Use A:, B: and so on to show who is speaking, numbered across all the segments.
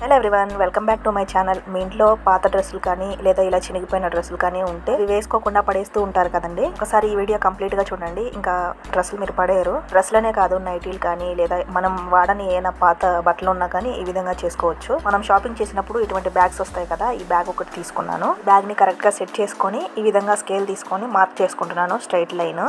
A: Hello everyone welcome back to my channel మీ ఇంట్లో పాత డ్రెస్సులు కానీ లేదా ఇలా చినిగిపోయిన డ్రెస్సులు కానీ ఉంటే ఇవి వేసుకోకుండా పడేస్తూ ఉంటారు కదండి. ఒకసారి ఈ వీడియో కంప్లీట్గా చూడండి. ఇంకా డ్రెస్సులు మీరు పడేయరు. డ్రెస్సులనే కాదు నైటీలు కానీ లేదా మనం వాడని ఏమైనా పాత బట్టలు ఉన్నా కానీ ఈ విధంగా చేసుకోవచ్చు. మనం షాపింగ్ చేసినప్పుడు ఇటువంటి బ్యాగ్స్ వస్తాయి కదా ఈ బ్యాగ్ ఒకటి తీసుకున్నాను. బ్యాగ్ని కరెక్ట్గా సెట్ చేసుకొని ఈ విధంగా స్కేల్ తీసుకొని మార్క్ చేసుకుంటున్నాను స్ట్రైట్ లైన్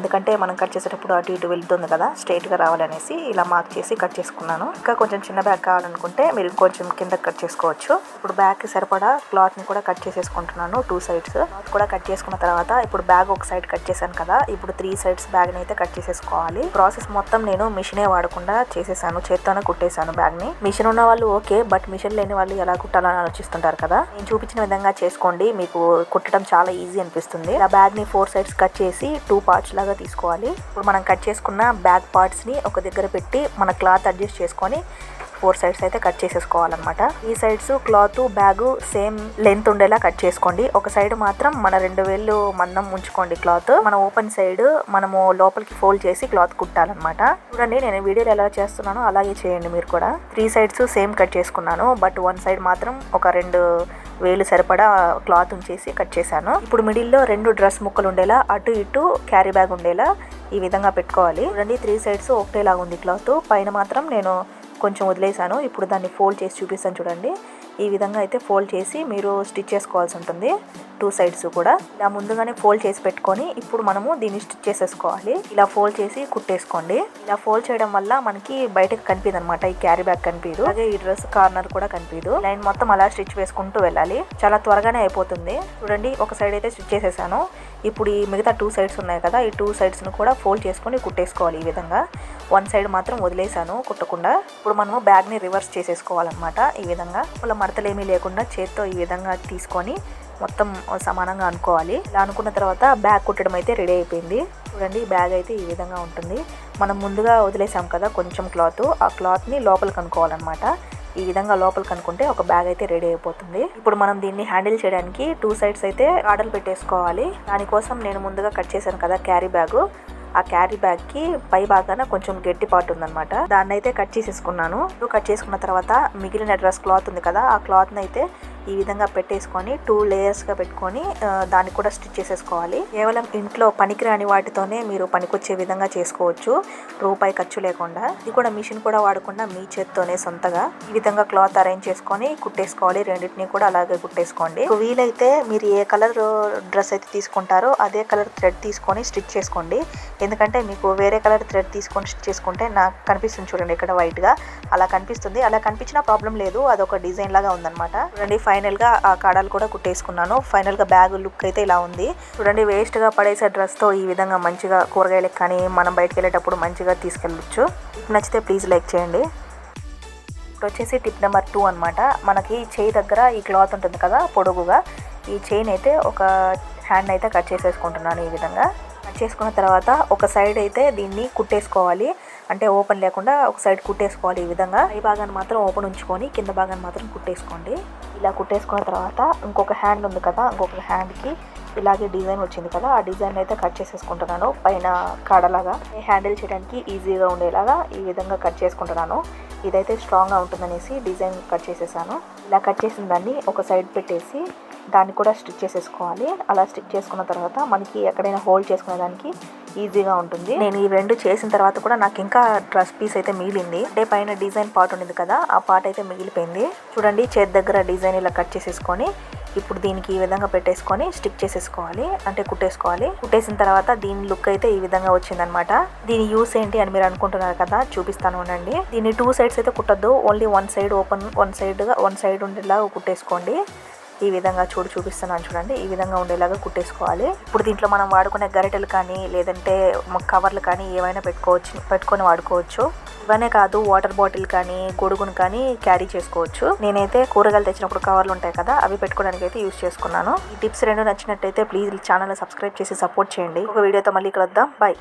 A: ఎందుకంటే మనం కట్ చేసేటప్పుడు అటు ఇటు వెళ్తుంది కదా స్ట్రైట్గా రావాలనేసి ఇలా మార్క్ చేసి కట్ చేసుకున్నాను. ఇంకా కొంచెం చిన్న బ్యాగ్ కావాలనుకుంటే మీరు కొంచెం కింద కట్ చేసుకోవచ్చు. ఇప్పుడు బ్యాగ్కి సరిపడా క్లాత్ని కూడా కట్ చేసేసుకుంటున్నాను టూ సైడ్స్ క్లాత్ కూడా కట్ చేసుకున్న తర్వాత ఇప్పుడు బ్యాగ్ ఒక సైడ్ కట్ చేశాను కదా ఇప్పుడు త్రీ సైడ్స్ బ్యాగ్ని అయితే కట్ చేసేసుకోవాలి. ప్రాసెస్ మొత్తం నేను మిషనే వాడకుండా చేసేసాను చేత్తోనే కుట్టేశాను బ్యాగ్ని మిషన్ ఉన్న వాళ్ళు ఓకే బట్ మిషన్ లేని వాళ్ళు ఎలా కుట్టాలని ఆలోచిస్తుంటారు కదా? నేను చూపించిన విధంగా చేసుకోండి మీకు కుట్టడం చాలా ఈజీ అనిపిస్తుంది. ఆ బ్యాగ్ని ఫోర్ సైడ్స్ కట్ చేసి టూ పార్ట్స్ లాగా తీసుకోవాలి. ఇప్పుడు మనం కట్ చేసుకున్న బ్యాగ్ పార్ట్స్ని ఒక దగ్గర పెట్టి మన క్లాత్ అడ్జస్ట్ చేసుకొని ఫోర్ సైడ్స్ అయితే కట్ చేసేసుకోవాలన్నమాట. ఈ sides cloth bag same length ఉండేలా కట్ చేసుకోండి. ఒక సైడ్ మాత్రం మన రెండు వేళ్ళు మందం ఉంచుకోండి క్లాత్. మన ఓపెన్ సైడ్ మనము లోపలికి ఫోల్డ్ చేసి క్లాత్ కుట్టాలన్నమాట. చూడండి నేను వీడియోలో ఎలా చేస్తున్నానో అలాగే చేయండి మీరు కూడా. త్రీ సైడ్స్ సేమ్ కట్ చేసుకున్నాను. బట్ వన్ సైడ్ మాత్రం ఒక రెండు వేలు సరిపడా క్లాత్ ఉంచేసి కట్ చేశాను. ఇప్పుడు మిడిల్లో రెండు డ్రెస్ ముక్కలు ఉండేలా అటు ఇటు క్యారీ బ్యాగ్ ఉండేలా ఈ విధంగా పెట్టుకోవాలి. చూడండి త్రీ సైడ్స్ ఒకటేలాగా ఉంది క్లాత్. పైన మాత్రం నేను కొంచెం వదిలేసాను ఇప్పుడు దాన్ని ఫోల్డ్ చేసి చూపిస్తాను చూడండి. ఈ విధంగా అయితే ఫోల్డ్ చేసి మీరు స్టిచ్ చేసుకోవాల్సి ఉంటుంది. టూ సైడ్స్ కూడా ఇలా ముందుగానే ఫోల్డ్ చేసి పెట్టుకొని ఇప్పుడు మనము దీన్ని స్టిచ్ చేసేసుకోవాలి. ఇలా ఫోల్డ్ చేసి కుట్టేసుకోండి. ఇలా ఫోల్డ్ చేయడం వల్ల మనకి బయటకు కనిపిదు అనమాట ఈ క్యారీ బ్యాగ్ కనిపించదు. అలాగే ఈ డ్రెస్ కార్నర్ కూడా కనిపించదు. లైన్ మొత్తం అలా స్టిచ్ వేసుకుంటూ వెళ్ళాలి. చాలా త్వరగానే అయిపోతుంది. చూడండి ఒక సైడ్ అయితే స్టిచ్ చేసేసాను. ఇప్పుడు ఈ మిగతా టూ సైడ్స్ ఉన్నాయి కదా ఈ టూ సైడ్స్ను కూడా ఫోల్డ్ చేసుకొని కుట్టేసుకోవాలి ఈ విధంగా. వన్ సైడ్ మాత్రం వదిలేసాను కుట్టకుండా. ఇప్పుడు మనము బ్యాగ్ని రివర్స్ చేసేసుకోవాలన్నమాట ఈ విధంగా. ఇలా మడతలేమీ లేకుండా చేత్తో ఈ విధంగా తీసుకొని మొత్తం సమానంగా అనుకోవాలి. ఇలా అనుకున్న తర్వాత బ్యాగ్ కుట్టడం అయితే రెడీ అయిపోయింది. చూడండి బ్యాగ్ అయితే ఈ విధంగా ఉంటుంది. మనం ముందుగా వదిలేసాం కదా కొంచెం క్లాత్. ఆ క్లాత్ని లోపలికి అనుకోవాలన్నమాట ఈ విధంగా లోపల కనుకుంటే ఒక బ్యాగ్ అయితే రెడీ అయిపోతుంది. ఇప్పుడు మనం దీన్ని హ్యాండిల్ చేయడానికి టూ సైడ్స్ అయితే ఆర్డర్ పెట్టేసుకోవాలి. దానికోసం నేను ముందుగా కట్ చేశాను కదా క్యారీ బ్యాగ్. ఆ క్యారీ బ్యాగ్కి పై భాగాన కొంచెం గట్టి పార్ట్ ఉందన్నమాట. దాన్ని అయితే కట్ చేసేసుకున్నాను. కట్ చేసుకున్న తర్వాత మిగిలిన డ్రెస్ క్లాత్ ఉంది కదా ఆ క్లాత్ అయితే ఈ విధంగా పెట్టేసుకొని టూ లేయర్స్గా పెట్టుకొని దానికి దాన్ని కూడా స్టిచ్ చేసేసుకోవాలి. కేవలం ఇంట్లో పనికిరాని వాటితోనే మీరు పనికొచ్చే విధంగా చేసుకోవచ్చు. రూపాయి ఖర్చు లేకుండా. ఇది కూడా మిషన్ కూడా వాడకుండా మీ చేత్తోనే సొంతగా. ఈ విధంగా క్లాత్ అరేంజ్ చేసుకొని కుట్టేసుకోవాలి. రెండింటిని కూడా అలాగే కుట్టేసుకోండి. వీలైతే మీరు ఏ కలర్ డ్రెస్ అయితే తీసుకుంటారో అదే కలర్ థ్రెడ్ తీసుకొని స్టిచ్ చేసుకోండి. ఎందుకంటే మీకు వేరే కలర్ థ్రెడ్ తీసుకొని స్టిచ్ చేసుకుంటే నాకు కనిపిస్తుంది చూడండి ఇక్కడ వైట్గా. అలా కనిపిస్తుంది. అలా కనిపించినా ప్రాబ్లం లేదు. అదొక డిజైన్ లాగా ఉందన్నమాట. చూడండి ఫైనల్గా ఆ కాడాలు కూడా కుట్టేసుకున్నాను. ఫైనల్గా బ్యాగ్ లుక్ అయితే ఇలా ఉంది. చూడండి వేస్ట్గా పడేసే డ్రెస్తో ఈ విధంగా మంచిగా కూరగాయలకు కానీ మనం బయటకు వెళ్ళేటప్పుడు మంచిగా తీసుకెళ్ళొచ్చు. నచ్చితే ప్లీజ్ లైక్ చేయండి. ఇప్పుడు వచ్చేసి టిప్ నెంబర్ టూ అనమాట మనకి చేయి దగ్గర ఈ క్లాత్ ఉంటుంది కదా పొడుగుగా. ఈ చైన్ అయితే ఒక హ్యాండ్ అయితే కట్ చేసేసుకుంటున్నాను ఈ విధంగా. కట్ చేసుకున్న తర్వాత ఒక సైడ్ అయితే దీన్ని కుట్టేసుకోవాలి. అంటే ఓపెన్ లేకుండా ఒక సైడ్ కుట్టేసుకోవాలి ఈ విధంగా. ఈ భాగాన్ని మాత్రం ఓపెన్ ఉంచుకొని కింద భాగాన్ని మాత్రం కుట్టేసుకోండి. ఇలా కుట్టేసుకున్న తర్వాత ఇంకొక హ్యాండ్ ఉంది కదా ఇంకొక హ్యాండ్కి ఇలాగే డిజైన్ వచ్చింది కదా ఆ డిజైన్ అయితే కట్ చేసేసుకుంటున్నాను. పైన కాడలాగా. హ్యాండిల్ చేయడానికి ఈజీగా ఉండేలాగా ఈ విధంగా కట్ చేసుకుంటున్నాను. ఇదైతే స్ట్రాంగ్గా ఉంటుందనేసి డిజైన్ కట్ చేసేసాను. ఇలా కట్ చేసిన దాన్ని ఒక సైడ్ పెట్టేసి దాన్ని కూడా స్టిచ్ చేసేసుకోవాలి. అలా స్టిచ్ చేసుకున్న తర్వాత మనకి ఎక్కడైనా హోల్డ్ చేసుకునే దానికి ఈజీగా ఉంటుంది. నేను ఈ రెండు చేసిన తర్వాత కూడా నాకు ఇంకా డ్రెస్ పీస్ అయితే మిగిలింది. అంటే పైన డిజైన్ పార్ట్ ఉండింది కదా ఆ పార్ట్ అయితే మిగిలిపోయింది. చూడండి చేతి దగ్గర డిజైన్ ఇలా కట్ చేసేసుకొని ఇప్పుడు దీనికి ఈ విధంగా పెట్టేసుకొని స్టిక్ చేసేసుకోవాలి. అంటే కుట్టేసుకోవాలి. కుట్టేసిన తర్వాత దీని లుక్ అయితే ఈ విధంగా వచ్చిందనమాట దీని యూస్ ఏంటి అని మీరు అనుకుంటున్నారు కదా చూపిస్తాను ఉండండి దీన్ని టూ సైడ్స్ అయితే కుట్టద్దు. Only one side open one side one side ఉండేలా కుట్టేసుకోండి. ఈ విధంగా చూడు చూపిస్తున్నాను చూడండి. ఈ విధంగా ఉండేలాగా కుట్టేసుకోవాలి. ఇప్పుడు దీంట్లో మనం వాడుకునే గరిటెలు కానీ లేదంటే కవర్లు కానీ ఏమైనా పెట్టుకోవచ్చు పెట్టుకొని వాడుకోవచ్చు. ఇవనే కాదు వాటర్ బాటిల్ కానీ గొడుగును కానీ క్యారీ చేసుకోవచ్చు. నేనైతే కూరగాయలు తెచ్చినప్పుడు కవర్లు ఉంటాయి కదా అవి పెట్టుకోవడానికి అయితే యూస్ చేసుకున్నాను. ఈ టిప్స్ రెండు నచ్చినట్టయితే ప్లీజ్ ఛానల్ సబ్స్క్రైబ్ చేసి సపోర్ట్ చేయండి. ఒక వీడియోతో మళ్ళీ కలుద్దాం. బాయ్